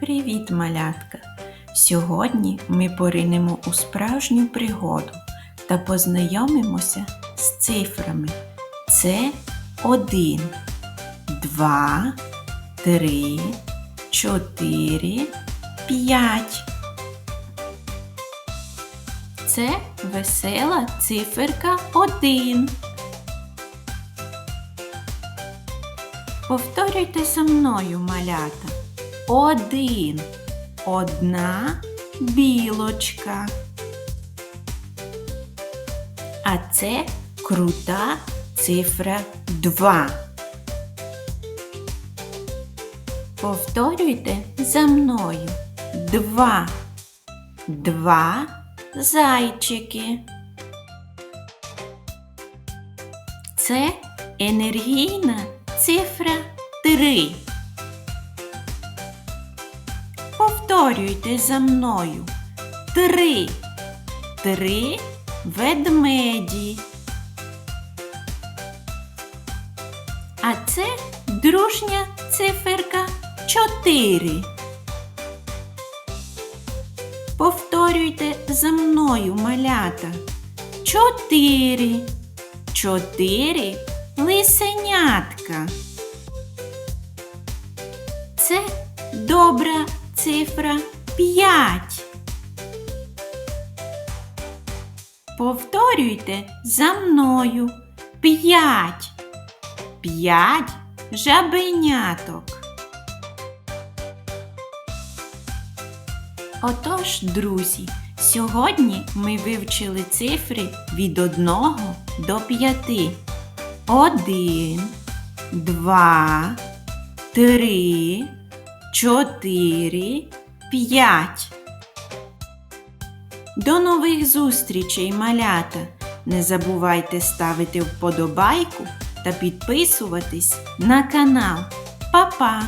Привіт, малятка! Сьогодні ми поринемо у справжню пригоду та познайомимося з цифрами. Це один, два, три, чотири, п'ять. Це весела циферка один. Повторюйте за мною, малята. Один. Одна білочка. А це крута цифра 2. Повторюйте за мною. Два. Два зайчики. Це енергійна цифра 3. Повторюйте за мною. Три. Три ведмеді. А це дружня циферка 4. Повторюйте за мною, малята. Чотири. Чотири лисенятка. Це добра цифра 5. Повторюйте за мною. 5. 5 жабеняток. Отож, друзі, сьогодні ми вивчили цифри від 1 до 5. 1, 2, 3, 4, 5. До нових зустрічей, малята! Не забувайте ставити вподобайку та підписуватись на канал. Па-па!